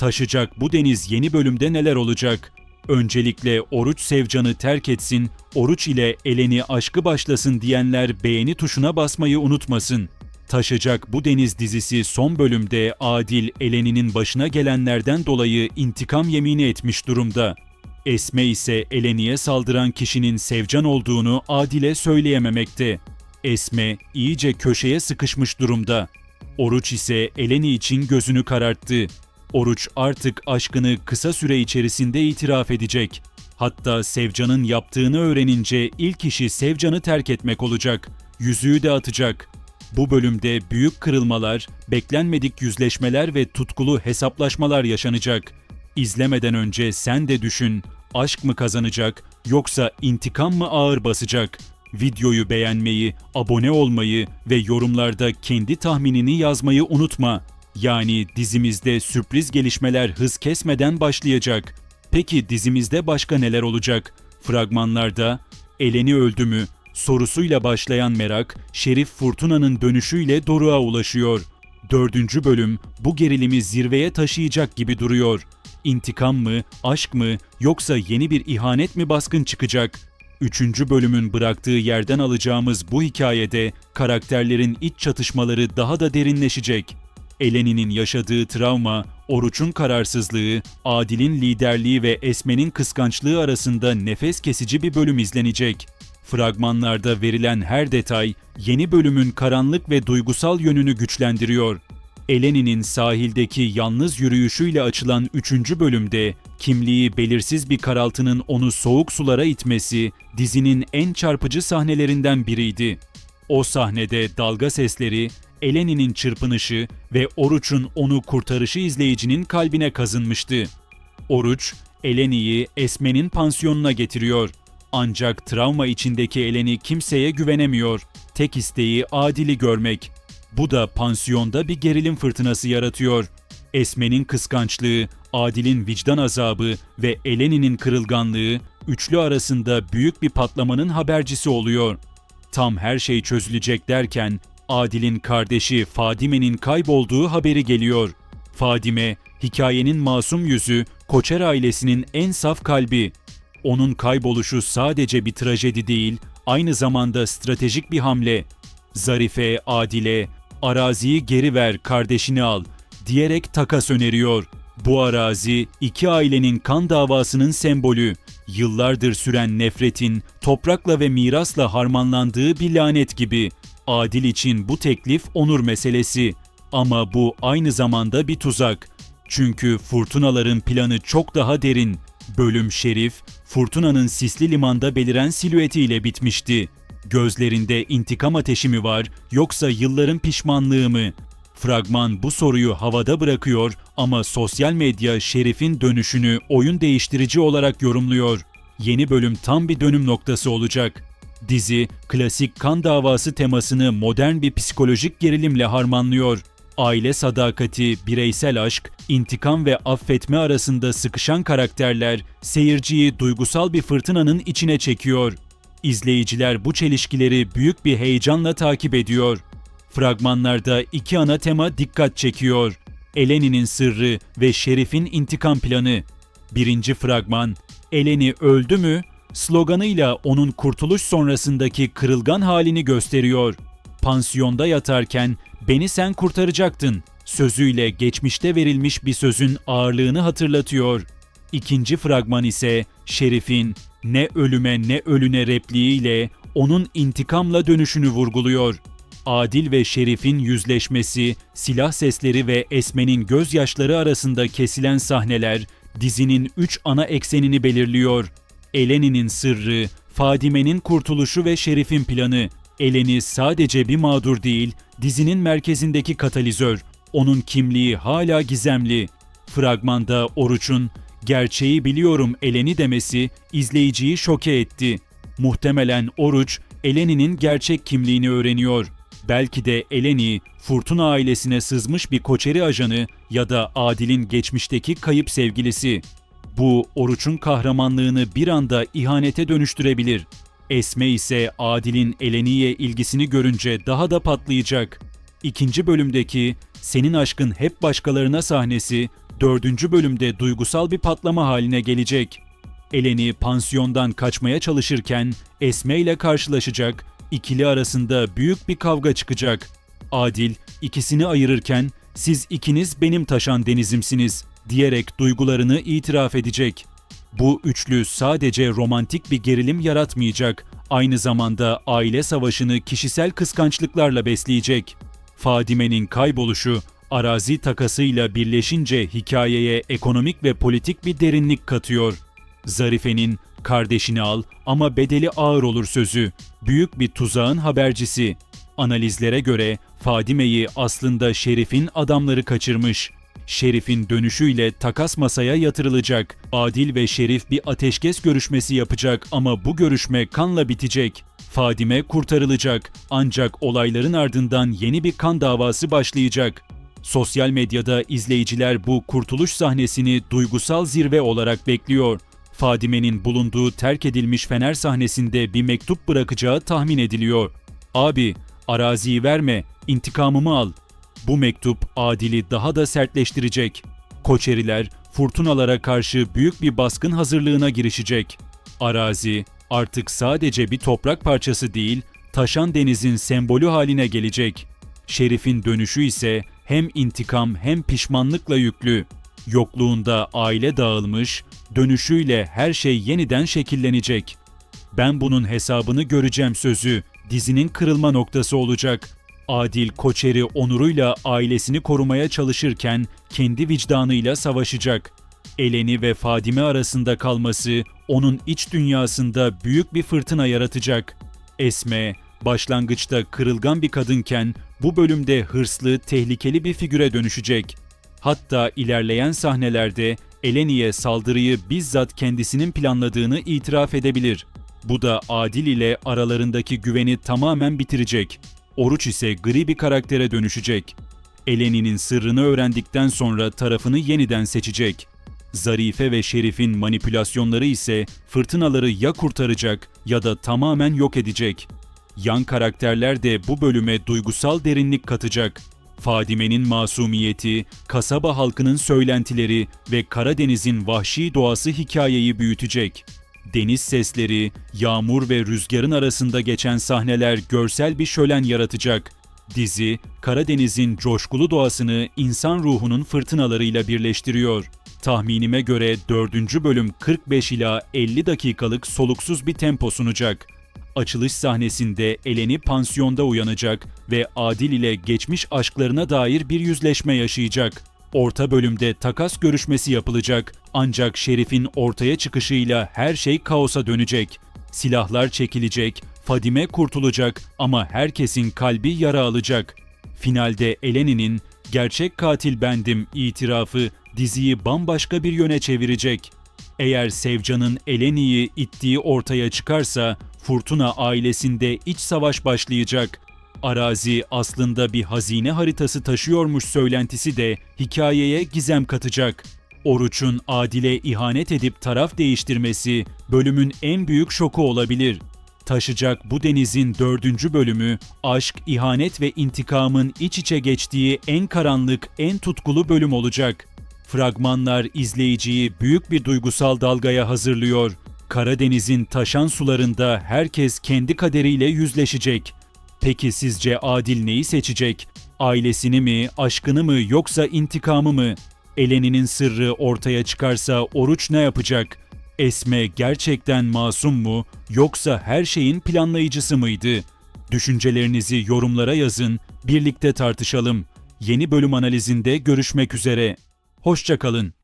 Taşacak bu deniz yeni bölümde neler olacak? Öncelikle Oruç Sevcan'ı terk etsin, Oruç ile Eleni aşkı başlasın diyenler beğeni tuşuna basmayı unutmasın. Taşacak bu deniz dizisi son bölümde Adil Eleni'nin başına gelenlerden dolayı intikam yemini etmiş durumda. Esme ise Eleni'ye saldıran kişinin Sevcan olduğunu Adil'e söyleyememekte. Esme iyice köşeye sıkışmış durumda. Oruç ise Eleni için gözünü kararttı. Oruç artık aşkını kısa süre içerisinde itiraf edecek. Hatta Sevcan'ın yaptığını öğrenince ilk işi Sevcan'ı terk etmek olacak. Yüzüğü de atacak. Bu bölümde büyük kırılmalar, beklenmedik yüzleşmeler ve tutkulu hesaplaşmalar yaşanacak. İzlemeden önce sen de düşün. Aşk mı kazanacak yoksa intikam mı ağır basacak? Videoyu beğenmeyi, abone olmayı ve yorumlarda kendi tahminini yazmayı unutma. Yani dizimizde sürpriz gelişmeler hız kesmeden başlayacak. Peki dizimizde başka neler olacak? Fragmanlarda Eleni öldü mü? Sorusuyla başlayan merak, Şerif Furtuna'nın dönüşüyle Doruk'a ulaşıyor. Dördüncü bölüm bu gerilimi zirveye taşıyacak gibi duruyor. İntikam mı, aşk mı yoksa yeni bir ihanet mi baskın çıkacak? Üçüncü bölümün bıraktığı yerden alacağımız bu hikayede karakterlerin iç çatışmaları daha da derinleşecek. Eleni'nin yaşadığı travma, Oruç'un kararsızlığı, Adil'in liderliği ve Esme'nin kıskançlığı arasında nefes kesici bir bölüm izlenecek. Fragmanlarda verilen her detay yeni bölümün karanlık ve duygusal yönünü güçlendiriyor. Eleni'nin sahildeki yalnız yürüyüşüyle açılan 3. bölümde kimliği belirsiz bir karaltının onu soğuk sulara itmesi dizinin en çarpıcı sahnelerinden biriydi. O sahnede dalga sesleri, Eleni'nin çırpınışı ve Oruç'un onu kurtarışı izleyicinin kalbine kazınmıştı. Oruç, Eleni'yi Esme'nin pansiyonuna getiriyor. Ancak travma içindeki Eleni kimseye güvenemiyor. Tek isteği Adil'i görmek. Bu da pansiyonda bir gerilim fırtınası yaratıyor. Esme'nin kıskançlığı, Adil'in vicdan azabı ve Eleni'nin kırılganlığı üçlü arasında büyük bir patlamanın habercisi oluyor. Tam her şey çözülecek derken Adil'in kardeşi Fadime'nin kaybolduğu haberi geliyor. Fadime, hikayenin masum yüzü, Koçer ailesinin en saf kalbi. Onun kayboluşu sadece bir trajedi değil, aynı zamanda stratejik bir hamle. Zarife, Adile, araziyi geri ver, kardeşini al diyerek takas öneriyor. Bu arazi iki ailenin kan davasının sembolü. Yıllardır süren nefretin toprakla ve mirasla harmanlandığı bir lanet gibi. Adil için bu teklif onur meselesi. Ama bu aynı zamanda bir tuzak. Çünkü fırtınaların planı çok daha derin. Bölüm Şerif, fırtınanın sisli limanda beliren silüetiyle bitmişti. Gözlerinde intikam ateşi mi var yoksa yılların pişmanlığı mı? Fragman bu soruyu havada bırakıyor ama sosyal medya Şerif'in dönüşünü oyun değiştirici olarak yorumluyor. Yeni bölüm tam bir dönüm noktası olacak. Dizi, klasik kan davası temasını modern bir psikolojik gerilimle harmanlıyor. Aile sadakati, bireysel aşk, intikam ve affetme arasında sıkışan karakterler seyirciyi duygusal bir fırtınanın içine çekiyor. İzleyiciler bu çelişkileri büyük bir heyecanla takip ediyor. Fragmanlarda iki ana tema dikkat çekiyor. Eleni'nin sırrı ve Şerif'in intikam planı. Birinci fragman, Eleni öldü mü? sloganıyla onun kurtuluş sonrasındaki kırılgan halini gösteriyor. Pansiyonda yatarken beni sen kurtaracaktın sözüyle geçmişte verilmiş bir sözün ağırlığını hatırlatıyor. İkinci fragman ise Şerif'in ne ölüme ne ölüne repliğiyle onun intikamla dönüşünü vurguluyor. Adil ve Şerif'in yüzleşmesi, silah sesleri ve Esme'nin gözyaşları arasında kesilen sahneler dizinin üç ana eksenini belirliyor. Eleni'nin sırrı, Fadime'nin kurtuluşu ve Şerif'in planı. Eleni sadece bir mağdur değil, dizinin merkezindeki katalizör. Onun kimliği hala gizemli. Fragmanda Oruç'un gerçeği biliyorum Eleni demesi izleyiciyi şoke etti. Muhtemelen Oruç, Eleni'nin gerçek kimliğini öğreniyor. Belki de Eleni, Furtuna ailesine sızmış bir koçeri ajanı ya da Adil'in geçmişteki kayıp sevgilisi. Bu Oruç'un kahramanlığını bir anda ihanete dönüştürebilir. Esme ise Adil'in Eleni'ye ilgisini görünce daha da patlayacak. İkinci bölümdeki Senin Aşkın Hep Başkalarına sahnesi Dördüncü bölümde duygusal bir patlama haline gelecek. Eleni pansiyondan kaçmaya çalışırken Esme ile karşılaşacak, ikili arasında büyük bir kavga çıkacak. Adil ikisini ayırırken siz ikiniz benim taşan denizimsiniz diyerek duygularını itiraf edecek. Bu üçlü sadece romantik bir gerilim yaratmayacak, aynı zamanda aile savaşını kişisel kıskançlıklarla besleyecek. Fadime'nin kayboluşu arazi takasıyla birleşince hikayeye ekonomik ve politik bir derinlik katıyor. Zarife'nin kardeşini al ama bedeli ağır olur sözü büyük bir tuzağın habercisi. Analizlere göre Fadime'yi aslında Şerif'in adamları kaçırmış. Şerif'in dönüşüyle takas masaya yatırılacak. Adil ve Şerif bir ateşkes görüşmesi yapacak ama bu görüşme kanla bitecek. Fadime kurtarılacak ancak olayların ardından yeni bir kan davası başlayacak. Sosyal medyada izleyiciler bu kurtuluş sahnesini duygusal zirve olarak bekliyor. Fadime'nin bulunduğu terk edilmiş fener sahnesinde bir mektup bırakacağı tahmin ediliyor. Abi, araziyi verme, intikamımı al. Bu mektup Adil'i daha da sertleştirecek. Koçeriler fırtınalara karşı büyük bir baskın hazırlığına girişecek. Arazi artık sadece bir toprak parçası değil, taşan denizin sembolü haline gelecek. Şerif'in dönüşü ise hem intikam hem pişmanlıkla yüklü. Yokluğunda aile dağılmış, dönüşüyle her şey yeniden şekillenecek. Ben bunun hesabını göreceğim sözü dizinin kırılma noktası olacak. Adil Koçeri onuruyla ailesini korumaya çalışırken kendi vicdanıyla savaşacak. Eleni ve Fadime arasında kalması onun iç dünyasında büyük bir fırtına yaratacak. Esme, başlangıçta kırılgan bir kadınken bu bölümde hırslı, tehlikeli bir figüre dönüşecek. Hatta ilerleyen sahnelerde Eleni'ye saldırıyı bizzat kendisinin planladığını itiraf edebilir. Bu da Adil ile aralarındaki güveni tamamen bitirecek. Oruç ise gri bir karaktere dönüşecek. Eleni'nin sırrını öğrendikten sonra tarafını yeniden seçecek. Zarife ve Şerif'in manipülasyonları ise fırtınaları ya kurtaracak ya da tamamen yok edecek. Yan karakterler de bu bölüme duygusal derinlik katacak. Fadime'nin masumiyeti, kasaba halkının söylentileri ve Karadeniz'in vahşi doğası hikayeyi büyütecek. Deniz sesleri, yağmur ve rüzgarın arasında geçen sahneler görsel bir şölen yaratacak. Dizi, Karadeniz'in coşkulu doğasını insan ruhunun fırtınalarıyla birleştiriyor. Tahminime göre 4. bölüm 45 ila 50 dakikalık soluksuz bir tempo sunacak. Açılış sahnesinde Eleni pansiyonda uyanacak ve Adil ile geçmiş aşklarına dair bir yüzleşme yaşayacak. Orta bölümde takas görüşmesi yapılacak ancak Şerif'in ortaya çıkışıyla her şey kaosa dönecek. Silahlar çekilecek, Fadime kurtulacak ama herkesin kalbi yara alacak. Finalde Eleni'nin gerçek katil bendim itirafı diziyi bambaşka bir yöne çevirecek. Eğer Sevcan'ın Eleni'yi ittiği ortaya çıkarsa Fırtına ailesinde iç savaş başlayacak. Arazi aslında bir hazine haritası taşıyormuş söylentisi de hikayeye gizem katacak. Oruç'un Adil'e ihanet edip taraf değiştirmesi bölümün en büyük şoku olabilir. Taşacak bu denizin dördüncü bölümü aşk, ihanet ve intikamın iç içe geçtiği en karanlık, en tutkulu bölüm olacak. Fragmanlar izleyiciyi büyük bir duygusal dalgaya hazırlıyor. Karadeniz'in taşan sularında herkes kendi kaderiyle yüzleşecek. Peki sizce Adil neyi seçecek? Ailesini mi, aşkını mı yoksa intikamı mı? Eleni'nin sırrı ortaya çıkarsa Oruç ne yapacak? Esme gerçekten masum mu yoksa her şeyin planlayıcısı mıydı? Düşüncelerinizi yorumlara yazın, birlikte tartışalım. Yeni bölüm analizinde görüşmek üzere. Hoşçakalın.